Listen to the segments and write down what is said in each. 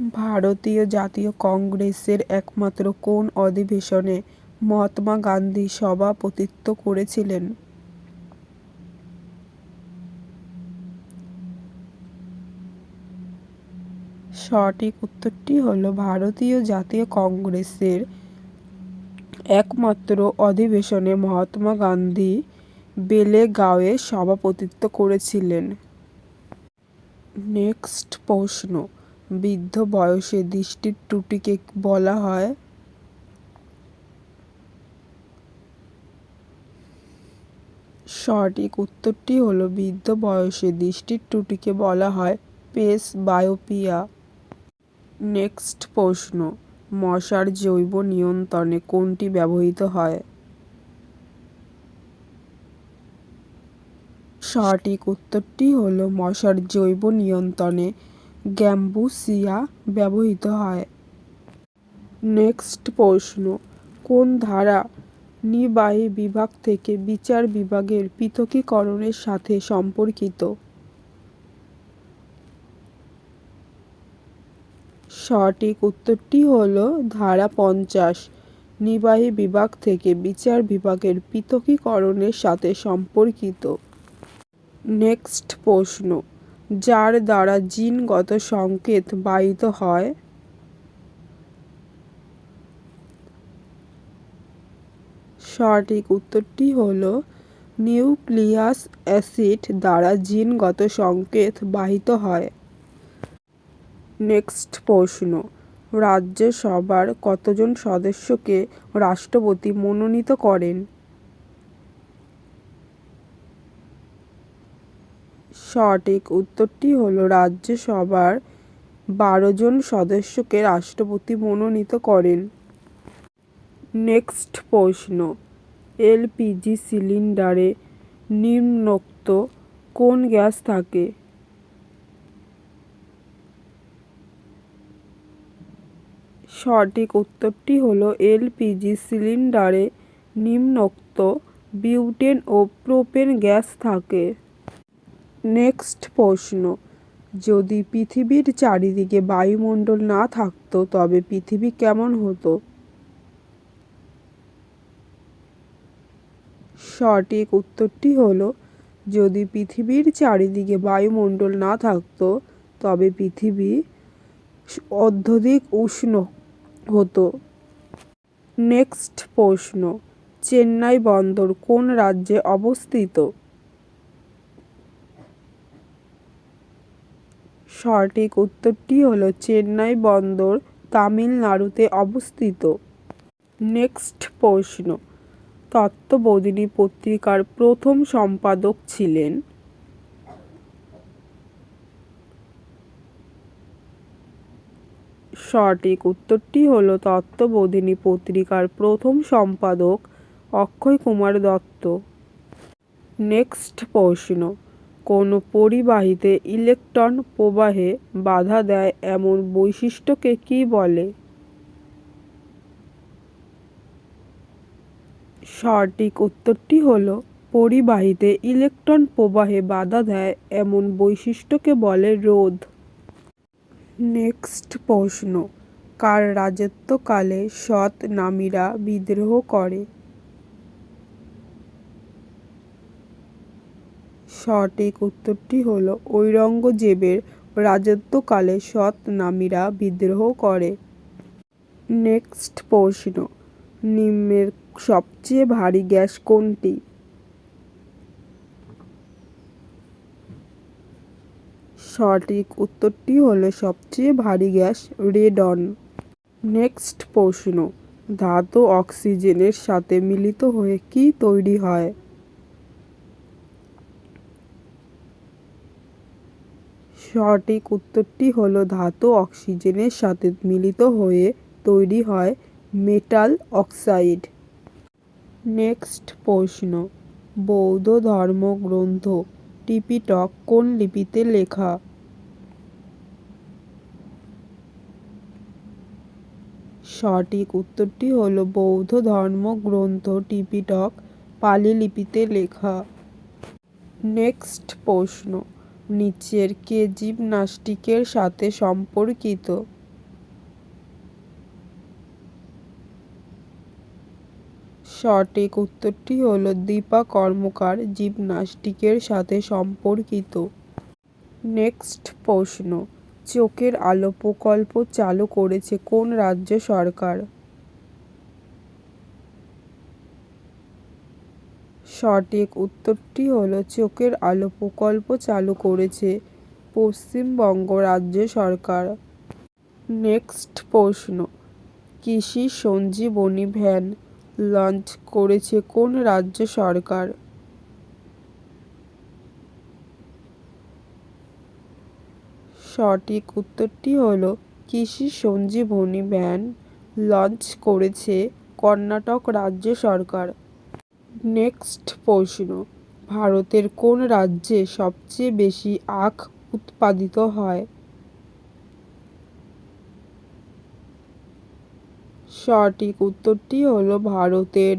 ভারতীয় জাতীয় কংগ্রেসের একমাত্র কোন অধিবেশনে মহাত্মা গান্ধী সভাপতিত্ব করেছিলেন? সঠিক উত্তরটি হল ভারতীয় জাতীয় কংগ্রেসের একমাত্র অধিবেশনে মহাত্মা গান্ধী বেলেগাঁওয়ে সভাপতিত্ব করেছিলেন। নেক্সট প্রশ্ন। বৃদ্ধ বয়সে দৃষ্টির ত্রুটিকে বলা হয়। সঠিক উত্তরটি হলো, বৃদ্ধ বয়সে দৃষ্টির ত্রুটিকে বলা হয় পেস বায়োপিয়া নেক্সট প্রশ্ন, মশার জৈব নিয়ন্ত্রণে কোনটি ব্যবহৃত হয়? সঠিক উত্তরটি হলো, মশার জৈব নিয়ন্ত্রণে গ্যাম্বুসিয়া ব্যবহৃত হয়। নেক্সট প্রশ্ন, কোন ধারা নির্বাহী বিভাগ থেকে বিচার বিভাগের পৃথকীকরণের সাথে সম্পর্কিত? সঠিক উত্তরটি হল ধারা পঞ্চাশ, নির্বাহী বিভাগ থেকে বিচার বিভাগের পৃথকীকরণের সাথে সম্পর্কিত। নেক্সট প্রশ্ন যার দ্বারা জিনগত সংকেত বাহিত হয়। সঠিক উত্তরটি হল, নিউক্লিয়াস অ্যাসিড দ্বারা জিনগত সংকেত বাহিত হয়। নেক্সট প্রশ্ন, রাজ্যসভার কতজন সদস্যকে রাষ্ট্রপতি মনোনীত করেন? সঠিক উত্তরটি হল রাজ্যসভার বারো জন সদস্যকে রাষ্ট্রপতি মনোনীত করেন। নেক্সট প্রশ্ন, এলপিজি সিলিন্ডারে নিম্নোক্ত কোন গ্যাস থাকে? সঠিক উত্তরটি হলো এলপিজি সিলিন্ডারে নিম্নোক্ত বিউটেন ও প্রোপেন গ্যাস থাকে। নেক্সট প্রশ্ন, যদি পৃথিবীর চারিদিকে বায়ুমণ্ডল না থাকতো, তবে পৃথিবী কেমন হতো? সঠিক উত্তরটি হলো, যদি পৃথিবীর চারিদিকে বায়ুমণ্ডল না থাকতো, তবে পৃথিবী অত্যধিক উষ্ণ হতো। নেক্সট প্রশ্ন, চেন্নাই বন্দর কোন রাজ্যে অবস্থিত? সঠিক উত্তরটি হলো চেন্নাই বন্দর, তামিলনাড়ুতে অবস্থিত। নেক্সট প্রশ্ন। তত্ত্ববোধিনী পত্রিকার প্রথম সম্পাদক ছিলেন। সঠিক উত্তরটি হল তত্ত্ববোধিনী পত্রিকার প্রথম সম্পাদক অক্ষয় কুমার দত্ত। নেক্সট প্রশ্ন। কোনো পরিবাহীতে ইলেকট্রন প্রবাহে বাধা দেয় এমন বৈশিষ্ট্যকে কি বলে? সঠিক উত্তরটি হল, পরিবাহীতে ইলেকট্রন প্রবাহে বাধা দেয় এমন বৈশিষ্ট্যকে বলে রোধ। নেক্সট প্রশ্ন, কার রাজত্বকালে সৎ নামীরা বিদ্রোহ করে? সঠিক উত্তরটি হল ঔরঙ্গজেবের রাজত্বকালে সৎ নামীরা বিদ্রোহ করে। নেক্সট প্রশ্ন, নিম্নের সবচেয়ে ভারী গ্যাস কোনটি? সঠিক উত্তরটি হলো সবচেয়ে ভারী গ্যাস রেডন। নেক্সট প্রশ্ন, ধাতু অক্সিজেনের সাথে মিলিত হয়ে কি তৈরি হয়? সঠিক উত্তরটি হলো ধাতু অক্সিজেনের সাথে মিলিত হয়ে তৈরি হয় মেটাল অক্সাইড। নেক্সট প্রশ্ন। বৌদ্ধ ধর্মগ্রন্থ টিপিটক কোন লিপিতে লেখা? সঠিক উত্তরটি হল বৌদ্ধ ধর্মগ্রন্থ টিপিটক পালি লিপিতে লেখা। নেক্সট প্রশ্ন। নিচের কে জিমনাস্টিকের সাথে সম্পর্কিত। সঠিক উত্তরটি হল দীপা কর্মকার জিমনাস্টিকের সাথে সম্পর্কিত। নেক্সট প্রশ্ন, চোখের আলো প্রকল্প চালু করেছে কোন রাজ্য সরকার? সঠিক উত্তরটি হলো চোখের আলো প্রকল্প চালু করেছে পশ্চিমবঙ্গ রাজ্য সরকার। নেক্সট প্রশ্ন, কৃষি সঞ্জীবনী ভ্যান লঞ্চ করেছে কোন রাজ্য সরকার? সঠিক উত্তরটি হল কৃষি সঞ্জীবনী ভ্যান লঞ্চ করেছে কর্ণাটক রাজ্য সরকার। নেক্সট প্রশ্ন, ভারতের কোন রাজ্যে সবচেয়ে বেশি আখ উৎপাদিত হয়? সঠিক উত্তরটি হলো ভারতের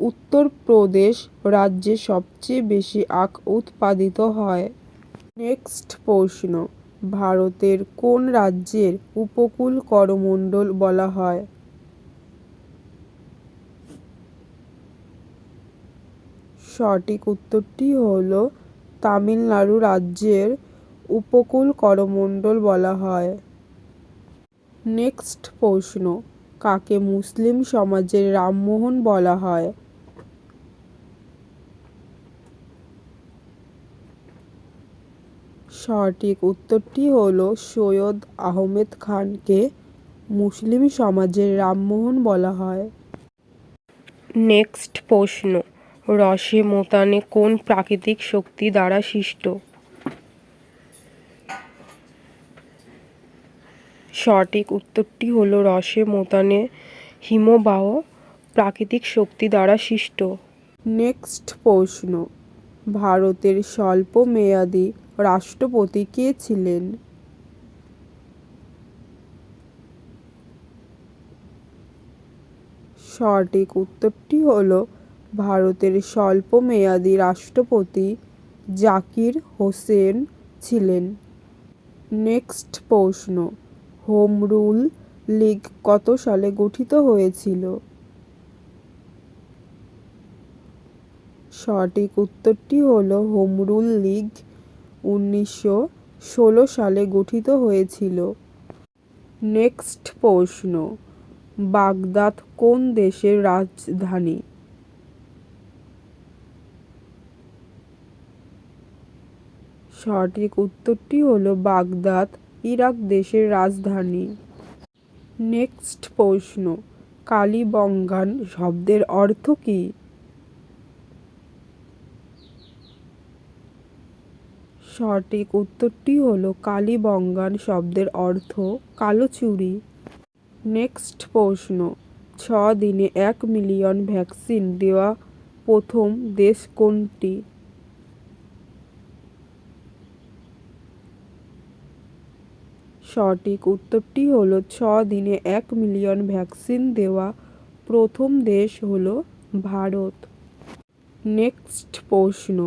উত্তরপ্রদেশ রাজ্যে সবচেয়ে বেশি আখ উৎপাদিত হয়। নেক্সট প্রশ্ন, ভারতের কোন রাজ্যের উপকূল করমণ্ডল বলা হয়? সঠিক উত্তরটি হল তামিলনাড়ু রাজ্যের উপকূল করমণ্ডল বলা হয়। নেক্সট প্রশ্ন, কাকে মুসলিম সমাজের রামমোহন বলা হয়? সঠিক উত্তরটি হল সৈয়দ আহমেদ খানকে মুসলিম সমাজের রামমোহন বলা হয়। নেক্সট প্রশ্ন রসে মোতানে কোন প্রাকৃতিক শক্তি দ্বারা সৃষ্ট? সঠিক উত্তরটি হলো রসে মোতানে হিমবাহ প্রাকৃতিক শক্তি দ্বারা সৃষ্ট। নেক্সট প্রশ্ন। ভারতের স্বল্প মেয়াদী রাষ্ট্রপতি কে ছিলেন? সঠিক উত্তরটি হল ভারতের স্বল্পমেয়াদী রাষ্ট্রপতি জাকির হোসেন ছিলেন। নেক্সট প্রশ্ন, হোম রুল লীগ কত সালে গঠিত হয়েছিল? সঠিক উত্তরটি হল হোম রুল লীগ উনিশশো ষোলো সালে গঠিত হয়েছিল। নেক্সট প্রশ্ন, বাগদাদ কোন দেশের রাজধানী? সঠিক উত্তরটি হল বাগদাদ, ইরাক দেশের রাজধানী। নেক্সট প্রশ্ন, কালীবঙ্গান শব্দের অর্থ কী? সঠিক উত্তরটি হলো কালীবঙ্গান শব্দের অর্থ কালো চুড়ি নেক্সট প্রশ্ন ছ দিনে এক মিলিয়ন ভ্যাকসিন দেওয়া প্রথম দেশ কোনটি? সঠিক উত্তরটি হলো ছ দিনে এক মিলিয়ন ভ্যাকসিন দেওয়া প্রথম দেশ হলো ভারত। নেক্সট প্রশ্ন,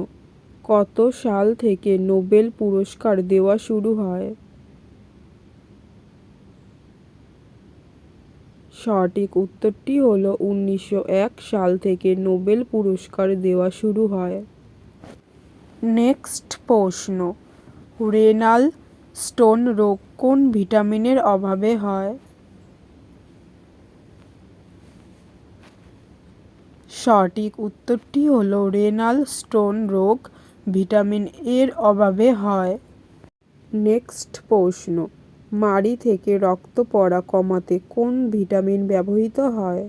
কত সাল থেকে নোবেল পুরস্কার দেওয়া শুরু হয়? সঠিক উত্তরটি হলো উনিশশো এক সাল থেকে নোবেল পুরস্কার দেওয়া শুরু হয়। নেক্সট প্রশ্ন রেনাল স্টোন রোগ কোন ভিটামিনের অভাবে হয়? সঠিক উত্তরটি হলো রেনাল স্টোন রোগ ভিটামিন এর অভাবে হয়। নেক্সট প্রশ্ন, মাড়ি থেকে রক্ত পড়া কমাতে কোন ভিটামিন ব্যবহৃত হয়?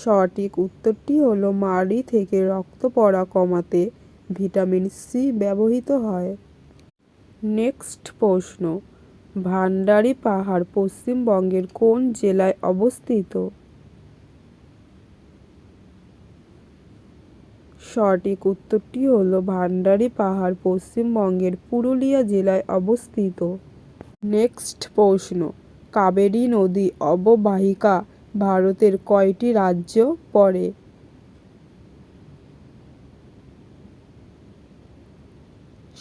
সঠিক উত্তরটি হলো মাড়ি থেকে রক্ত পড়া কমাতে ভিটামিন সি ব্যবহৃত হয়। নেক্সট প্রশ্ন ভান্ডারি পাহাড় পশ্চিমবঙ্গের কোন জেলায় অবস্থিত? সঠিক উত্তরটি হলো ভান্ডারি পাহাড় পশ্চিমবঙ্গের পুরুলিয়া জেলায় অবস্থিত। নেক্সট প্রশ্ন, কাবেরী নদী অববাহিকা ভারতের কয়টি রাজ্য পড়ে?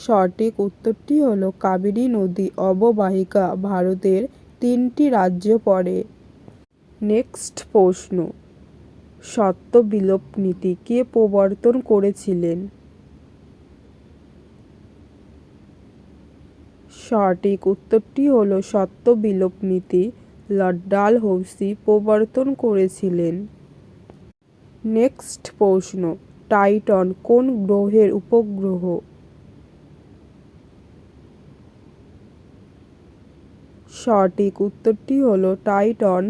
সঠিক উত্তরটি হলো কাবেরী নদী অববাহিকা ভারতের তিনটি রাজ্য পড়ে। নেক্সট প্রশ্ন। সত্য বিলোপ নীতি কে প্রবর্তন করেছিলেন? সঠিক উত্তরটি হলো সত্য বিলোপ নীতি লর্ড ডালহৌসি প্রবর্তন করেছিলেন। নেক্সট প্রশ্ন, টাইটন কোন গ্রহের উপগ্রহ? সঠিক উত্তরটি হলো টাইটন,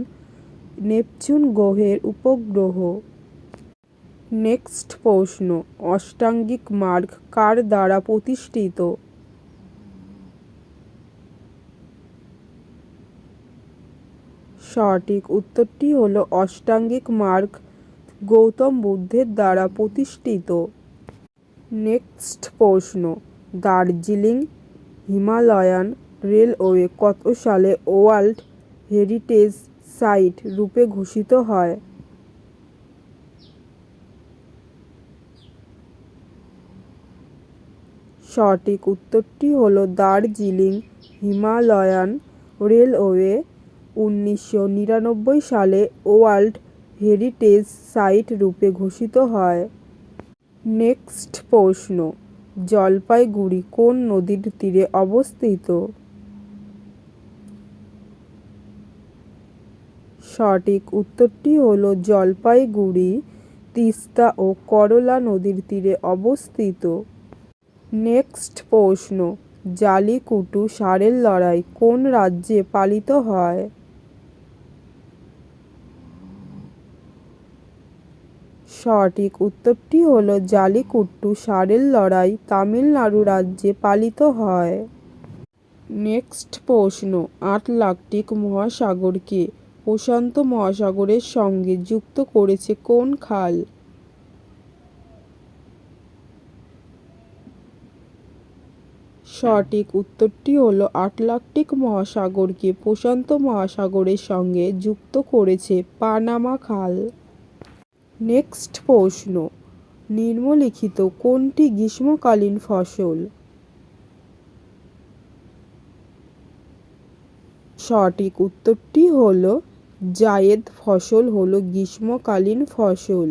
নেপচুন গ্রহের উপগ্রহ। নেক্সট প্রশ্ন, অষ্টাঙ্গিক মার্গ কার দ্বারা প্রতিষ্ঠিত? সঠিক উত্তরটি হলো অষ্টাঙ্গিক মার্গ গৌতম বুদ্ধের দ্বারা প্রতিষ্ঠিত। নেক্সট প্রশ্ন, দার্জিলিং হিমালয়ান রেলওয়ে কত সালে ওয়ার্ল্ড হেরিটেজ সাইট রূপে ঘোষিত হয়। সঠিক উত্তরটি হলো দার্জিলিং হিমালয়ান রেলওয়ে। উনিশশো নিরানব্বই সালে ওয়ার্ল্ড হেরিটেজ সাইট রূপে ঘোষিত হয়। নেক্সট প্রশ্ন, জলপাইগুড়ি কোন নদীর তীরে অবস্থিত? সঠিক উত্তরটি হলো জলপাইগুড়ি, তিস্তা ও করলা নদীর তীরে অবস্থিত। নেক্সট প্রশ্ন, জালিকুটু ষাঁড়ের লড়াই কোন রাজ্যে পালিত হয়? সঠিক উত্তরটি হলো জালিকুট্টু ষাঁড়ের লড়াই তামিলনাড়ু রাজ্যে পালিত হয়। নেক্সট প্রশ্ন, আটলান্টিক মহাসাগরকে প্রশান্ত মহাসাগরের সঙ্গে যুক্ত করেছে কোন খাল? সঠিক উত্তরটি হলো আটলান্টিক মহাসাগরকে প্রশান্ত মহাসাগরের সঙ্গে যুক্ত করেছে পানামা খাল। নেক্সট প্রশ্ন, নিম্নলিখিত কোনটি গ্রীষ্মকালীন ফসল? সঠিক উত্তরটি হলো জায়েদ ফসল হলো গ্রীষ্মকালীন ফসল।